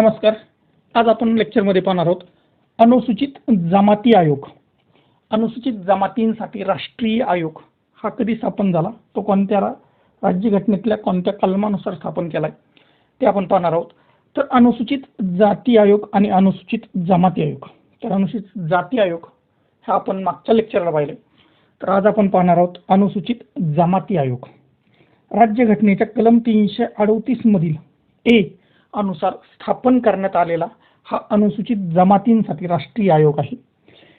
नमस्कार. आज आपण लेक्चरमध्ये पाहणार आहोत अनुसूचित जमाती आयोग. अनुसूचित जमातींसाठी राष्ट्रीय आयोग हा कधी स्थापन झाला? तो कोणत्या राज्यघटनेतल्या कोणत्या कलमानुसार स्थापन केला आहे ते आपण पाहणार आहोत. तर अनुसूचित जाती आयोग आणि अनुसूचित जमाती आयोग. तर अनुसूचित जाती आयोग हा आपण मागच्या लेक्चरला पाहिले. तर आज आपण पाहणार आहोत अनुसूचित जमाती आयोग. राज्यघटनेच्या कलम तीनशे अडोतीस मधील एक अनुसार स्थापन करण्यात आलेला हा अनुसूचित जमातींसाठी राष्ट्रीय आयोग आहे.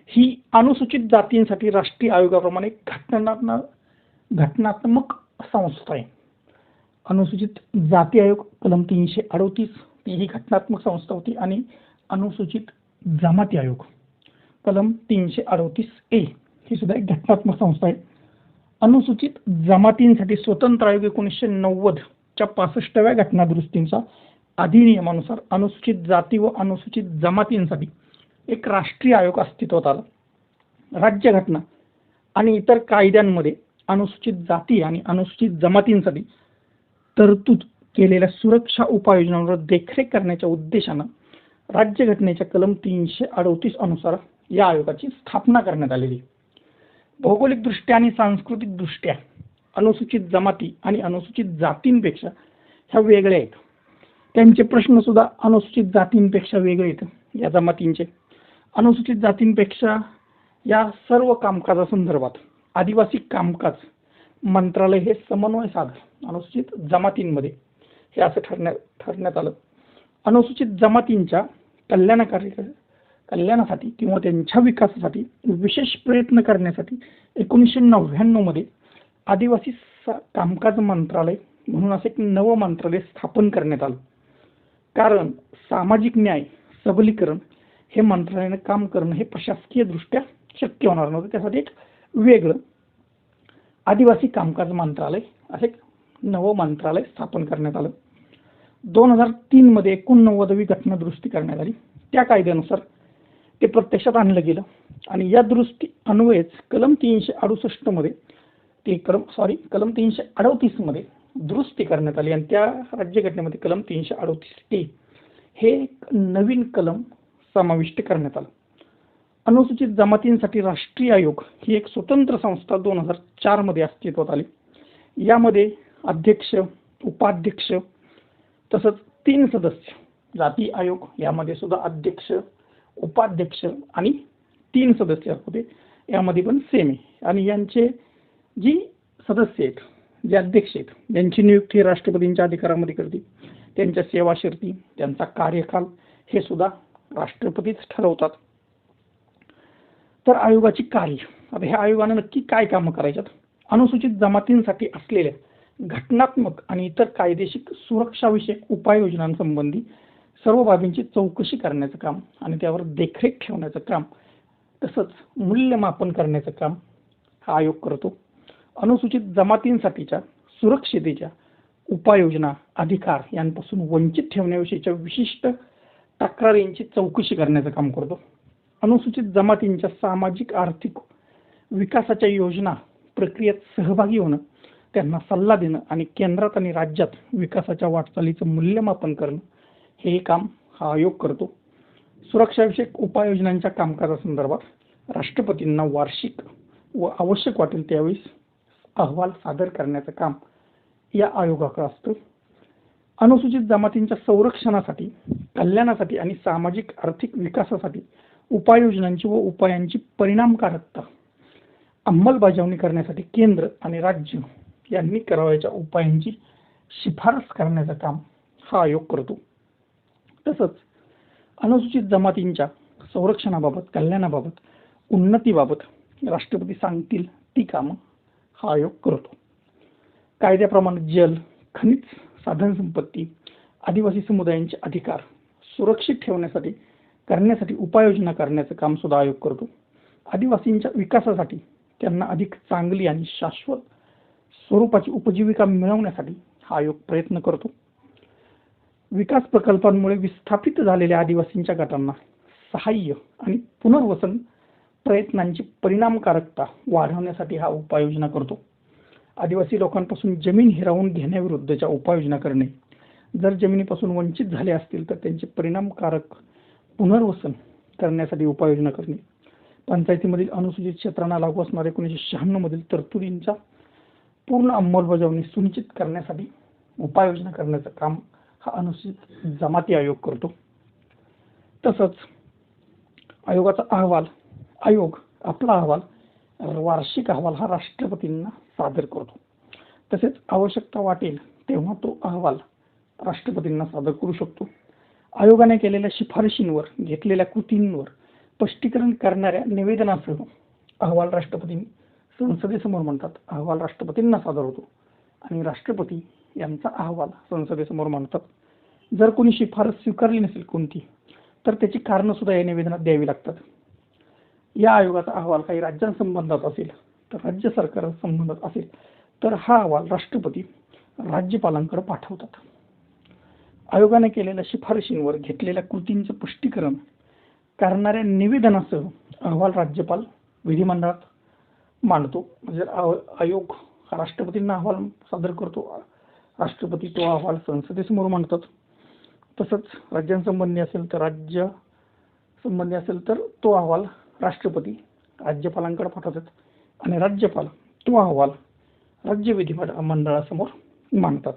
ही अनुसूचित जातींसाठी राष्ट्रीय आयोगाप्रमाणे घटनात्मक घटनात्मक संस्था आहे. अनुसूचित जाती आयोग कलम तीनशे अडोतीस ती ही घटनात्मक संस्था होती आणि अनुसूचित जमाती आयोग कलम तीनशे अडोतीस ए ही सुद्धा एक घटनात्मक संस्था आहे. अनुसूचित जमातींसाठी स्वतंत्र आयोग एकोणीसशे नव्वदच्या पासष्टव्या घटनादुरुस्तींचा अधिनियमानुसार अनुसूचित जाती व अनुसूचित जमातींसाठी एक राष्ट्रीय आयोग अस्तित्वात आला राज्यघटना आणि इतर कायद्यांमध्ये अनुसूचित जाती आणि अनुसूचित जमातींसाठी तरतूद केलेल्या सुरक्षा उपाययोजनांवर देखरेख करण्याच्या उद्देशानं राज्यघटनेच्या कलम तीनशे अडोतीस अनुसार या आयोगाची स्थापना करण्यात आलेली आहे. भौगोलिकदृष्ट्या आणि सांस्कृतिकदृष्ट्या अनुसूचित जमाती आणि अनुसूचित जातींपेक्षा ह्या वेगळ्या आहेत त्यांचे प्रश्न सुद्धा अनुसूचित जातींपेक्षा वेगळे आहेत. या जमातींचे अनुसूचित जातींपेक्षा या सर्व कामकाजासंदर्भात आदिवासी कामकाज मंत्रालय हे समन्वय साधन अनुसूचित जमातींमध्ये हे असं ठरण्यात ठरण्यात आलं. अनुसूचित जमातींच्या कल्याणकारी कल्याणासाठी किंवा त्यांच्या विकासासाठी विशेष प्रयत्न करण्यासाठी एकोणीसशे नव्याण्णवमध्ये आदिवासी सा- कामकाज मंत्रालय म्हणून असं एक नवं मंत्रालय स्थापन करण्यात आलं. कारण सामाजिक न्याय सबलीकरण हे मंत्रालयाने काम करणं हे प्रशासकीय दृष्ट्या शक्य होणार नव्हतं. त्यासाठी एक वेगळं आदिवासी कामकाज मंत्रालय असे नवं मंत्रालय स्थापन करण्यात आलं. दोन हजार तीनमध्ये एकोणनव्वदवी घटना दुरुस्ती करण्यात आली. त्या कायद्यानुसार ते प्रत्यक्षात आणलं गेलं आणि या दुरुस्ती अन्वयेच कलम तीनशे अडुसष्टमध्ये ते कलम सॉरी कलम तीनशे अडतीसमध्ये दुरुस्ती करण्यात आली आणि त्या राज्यघटनेमध्ये कलम तीनशे अडोतीस टी हे एक नवीन कलम समाविष्ट करण्यात आलं. अनुसूचित जमातींसाठी राष्ट्रीय आयोग ही एक स्वतंत्र संस्था दोन हजार चारमध्ये अस्तित्वात आली. यामध्ये अध्यक्ष उपाध्यक्ष तसंच तीन सदस्य जाती आयोग यामध्ये सुद्धा अध्यक्ष उपाध्यक्ष आणि तीन सदस्य होते. यामध्ये पण सेम आहे. आणि यांचे जी सदस्य आहेत जे अध्यक्ष आहेत यांची नियुक्ती राष्ट्रपतींच्या अधिकारामध्ये करते त्यांच्या सेवा शर्ती त्यांचा कार्यकाल हे सुद्धा राष्ट्रपतीच ठरवतात. तर आयोगाची कार्य आता ह्या आयोगानं नक्की काय कामं करायच्यात? अनुसूचित जमातींसाठी असलेल्या घटनात्मक आणि इतर कायदेशीर सुरक्षाविषयक उपाययोजनांसंबंधी सर्व बाबींची चौकशी करण्याचं काम आणि त्यावर देखरेख ठेवण्याचं काम तसंच मूल्यमापन करण्याचं काम हा आयोग करतो. अनुसूचित जमातींसाठीच्या सुरक्षितेच्या उपाययोजना अधिकार यांपासून वंचित ठेवण्याविषयीच्या विशिष्ट तक्रारींची चौकशी करण्याचं काम करतो. अनुसूचित जमातींच्या सामाजिक आर्थिक विकासाच्या योजना प्रक्रियेत सहभागी होणं त्यांना सल्ला देणं आणि केंद्रात आणि राज्यात विकासाच्या वाटचालीचं मूल्यमापन करणं हे काम हा आयोग करतो. सुरक्षाविषयक उपाययोजनांच्या कामकाजासंदर्भात राष्ट्रपतींना वार्षिक व आवश्यक वाटेल त्यावेळेस अहवाल सादर करण्याचं काम या आयोगाकडे असतं. अनुसूचित जमातींच्या संरक्षणासाठी कल्याणासाठी आणि सामाजिक आर्थिक विकासासाठी उपाययोजनांची व उपायांची परिणामकारकता अंमलबजावणी करण्यासाठी केंद्र आणि राज्य यांनी करावयाच्या उपायांची शिफारस करण्याचं काम हा आयोग करतो. तसंच अनुसूचित जमातींच्या संरक्षणाबाबत कल्याणाबाबत उन्नतीबाबत राष्ट्रपती सांगतील ती कामं हा आयोग करतो. कायद्याप्रमाणे जल खनिज साधन संपत्ती आदिवासी समुदायांचे अधिकार सुरक्षित ठेवण्यासाठी करण्यासाठी उपाययोजना करण्याचं काम सुद्धा आयोग करतो. आदिवासींच्या विकासासाठी त्यांना अधिक चांगली आणि शाश्वत स्वरूपाची उपजीविका मिळवण्यासाठी हा आयोग प्रयत्न करतो. विकास प्रकल्पांमुळे विस्थापित झालेल्या आदिवासींच्या गटांना सहाय्य आणि पुनर्वसन प्रयत्नांची परिणामकारकता वाढवण्यासाठी हा उपाययोजना करतो. आदिवासी लोकांपासून जमीन हिरावून घेण्याविरुद्धच्या उपाययोजना करणे. जर जमिनीपासून वंचित झाले असतील तर त्यांचे परिणामकारक पुनर्वसन करण्यासाठी उपाययोजना करणे. पंचायतीमधील अनुसूचित क्षेत्रांना लागू असणाऱ्या एकोणीसशे शहाण्णवमधील तरतुदींचा पूर्ण अंमलबजावणी सुनिश्चित करण्यासाठी उपाययोजना करण्याचं काम हा अनुसूचित जमाती आयोग करतो. तसंच आयोगाचा अहवाल आयोग आपला अहवाल वार्षिक अहवाल हा राष्ट्रपतींना सादर करतो. तसेच आवश्यकता वाटेल तेव्हा तो अहवाल राष्ट्रपतींना सादर करू शकतो. आयोगाने केलेल्या शिफारशींवर घेतलेल्या कृतींवर स्पष्टीकरण करणाऱ्या निवेदनासह अहवाल राष्ट्रपती संसदेसमोर म्हणतात अहवाल राष्ट्रपतींना सादर होतो आणि राष्ट्रपती यांचा अहवाल संसदेसमोर मांडतात. जर कोणी शिफारस स्वीकारली नसेल कोणती तर त्याची कारणं सुद्धा या निवेदनात द्यावी लागतात. या आयोगाचा अहवाल काही राज्यांसंबंधात असेल तर राज्य सरकार संबंधात असेल तर हा अहवाल राष्ट्रपती राज्यपालांकडे पाठवतात. आयोगाने केलेल्या शिफारशींवर घेतलेल्या कृतींचं पुष्टीकरण करणाऱ्या निवेदनासह अहवाल राज्यपाल विधिमंडळात मांडतो. म्हणजे आयोग हा राष्ट्रपतींना अहवाल सादर करतो. राष्ट्रपती तो अहवाल संसदेसमोर मांडतात. तसंच राज्यांसंबंधी असेल तर राज्य संबंधी असेल तर तो अहवाल राष्ट्रपती राज्यपालांकडे पाठवतात आणि राज्यपाल तो अहवाल राज्य मंडळासमोर मांडतात.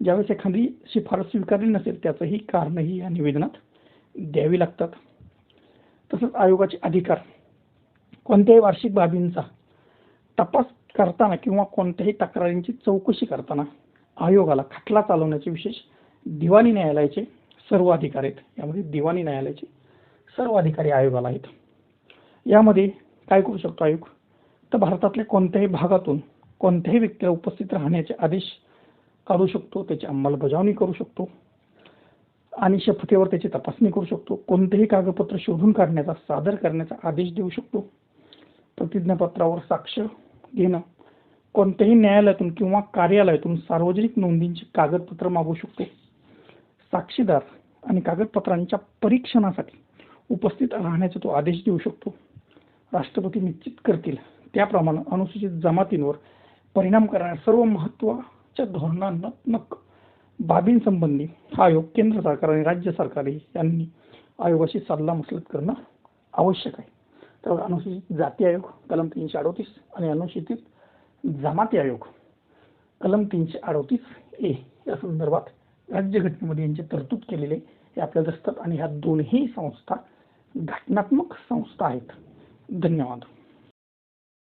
ज्यावेळेस एखादी शिफारस स्वीकारली नसेल त्याचंही कारणही या निवेदनात द्यावी लागतात. तसंच आयोगाचे अधिकार कोणत्याही वार्षिक बाबींचा तपास करताना किंवा कोणत्याही तक्रारींची चौकशी करताना आयोगाला खटला चालवण्याचे विशेष दिवाणी न्यायालयाचे सर्व अधिकार आहेत. यामध्ये दिवाणी न्यायालयाचे सर्व अधिकारी आयोगाला आहेत. यामध्ये काय करू शकतो आयोग तर भारतातल्या कोणत्याही भागातून कोणत्याही व्यक्तीला उपस्थित राहण्याचे आदेश काढू शकतो त्याची अंमलबजावणी करू शकतो आणि शपथेवर त्याची तपासणी करू शकतो. कोणतेही कागदपत्र शोधून काढण्याचा सादर करण्याचा आदेश देऊ शकतो. प्रतिज्ञापत्रावर साक्ष घेणं. कोणत्याही न्यायालयातून किंवा कार्यालयातून सार्वजनिक नोंदींची कागदपत्र मागू शकतो. साक्षीदार आणि कागदपत्रांच्या परीक्षणासाठी उपस्थित राहण्याचा तो आदेश देऊ शकतो. राष्ट्रपती निश्चित करतील. त्याप्रमाणे अनुसूचित जमातींवर परिणाम करणाऱ्या सर्व महत्त्वाच्या धोरणात्मक बाबींसंबंधी हा आयोग केंद्र सरकार आणि राज्य सरकार यांनी आयोगाशी सल्लामसलत करणं आवश्यक आहे. तर अनुसूचित जाती आयोग कलम तीनशे अडोतीस आणि अनुसूचित जमाती आयोग कलम तीनशे अडोतीस ए या संदर्भात राज्यघटनेमध्ये यांची तरतूद केलेली आहे हे आपल्याला दिसतात आणि ह्या दोन्ही संस्था घटनात्मक संस्था आहेत. धन्यवाद.